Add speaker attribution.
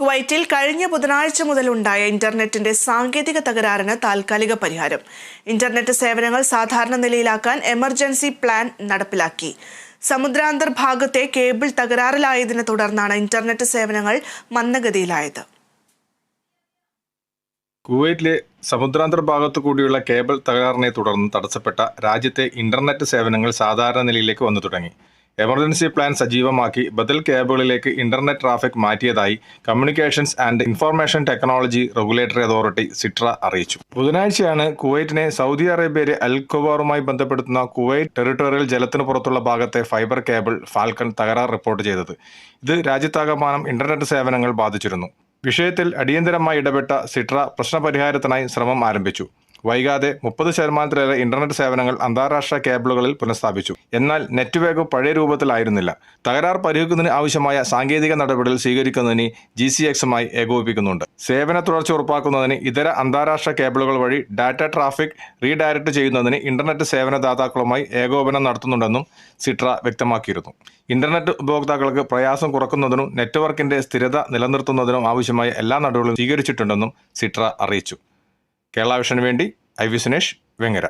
Speaker 1: കുവൈറ്റിൽ കഴിഞ്ഞ ബുധനാഴ്ച മുതൽ ഉണ്ടായ ഇന്റർനെറ്റിന്റെ സാങ്കേതിക തകരാറിന് താൽക്കാലിക പരിഹാരം. ഇന്റർനെറ്റ് സേവനങ്ങൾ സാധാരണ നിലയിലാക്കാൻ എമർജൻസി പ്ലാൻ നടപ്പിലാക്കി. സമുദ്രാന്തർ ഭാഗത്തെ കേബിൾ തകരാറിലായതിനെ തുടർന്നാണ് ഇന്റർനെറ്റ് സേവനങ്ങൾ മന്ദഗതിയിലായത്.
Speaker 2: കുവൈറ്റിലെ സമുദ്രാന്തർ ഭാഗത്തു കൂടിയുള്ള കേബിൾ തകരാറിനെ തുടർന്ന് തടസ്സപ്പെട്ട രാജ്യത്തെ ഇന്റർനെറ്റ് സേവനങ്ങൾ സാധാരണ നിലയിലേക്ക് വന്നു തുടങ്ങി. എമർജൻസി പ്ലാൻ സജീവമാക്കി. ബദൽ കേബിളിലേക്ക് ഇന്റർനെറ്റ് ട്രാഫിക് മാറ്റിയതായി communications and information technology regulatory authority CITRA അറിയിച്ചു. ബുധനാഴ്ചയാണ് കുവൈറ്റിനെ സൗദി അറേബ്യയിലെ അൽ ഖുബാറുമായി ബന്ധപ്പെടുത്തുന്ന കുവൈറ്റ് ടെറിട്ടോറിയൽ ജലത്തിന് പുറത്തുള്ള ഭാഗത്തെ ഫൈബർ കേബിൾ ഫാൽക്കൺ തകരാർ റിപ്പോർട്ട് ചെയ്തത്. ഇത് രാജ്യത്താകമാനം ഇന്റർനെറ്റ് സേവനങ്ങൾ ബാധിച്ചിരുന്നു. വിഷയത്തിൽ അടിയന്തരമായി ഇടപെട്ട സിട്ര പ്രശ്നപരിഹാരത്തിനായി ശ്രമം ആരംഭിച്ചു. വൈകാതെ മുപ്പത് ശതമാനത്തിലേറെ ഇന്റർനെറ്റ് സേവനങ്ങൾ അന്താരാഷ്ട്ര കേബിളുകളിൽ പുനഃസ്ഥാപിച്ചു. എന്നാൽ നെറ്റ് നെറ്റ്വേക്ക് പഴയ രൂപത്തിലായിരുന്നില്ല. തകരാർ പരിഹരിക്കുന്നതിന് ആവശ്യമായ സാങ്കേതിക നടപടികൾ സ്വീകരിക്കുന്നതിന് ജി സി എക്സുമായി ഏകോപിപ്പിക്കുന്നുണ്ട്. സേവന തുടർച്ച ഉറപ്പാക്കുന്നതിന് ഇതര അന്താരാഷ്ട്ര കേബിളുകൾ വഴി ഡാറ്റ ട്രാഫിക് റീഡയറക്ട് ചെയ്യുന്നതിന് ഇന്റർനെറ്റ് സേവനദാതാക്കളുമായി ഏകോപനം നടത്തുന്നുണ്ടെന്നും സിട്ര വ്യക്തമാക്കിയിരുന്നു. ഇന്റർനെറ്റ് ഉപഭോക്താക്കൾക്ക് പ്രയാസം കുറക്കുന്നതിനും നെറ്റ്വർക്കിന്റെ സ്ഥിരത നിലനിർത്തുന്നതിനും ആവശ്യമായ എല്ലാ നടപടികളും സ്വീകരിച്ചിട്ടുണ്ടെന്നും സിട്ര അറിയിച്ചു. കേരള വേണ്ടി ഐ വി സുനേഷ് വെങ്ങര.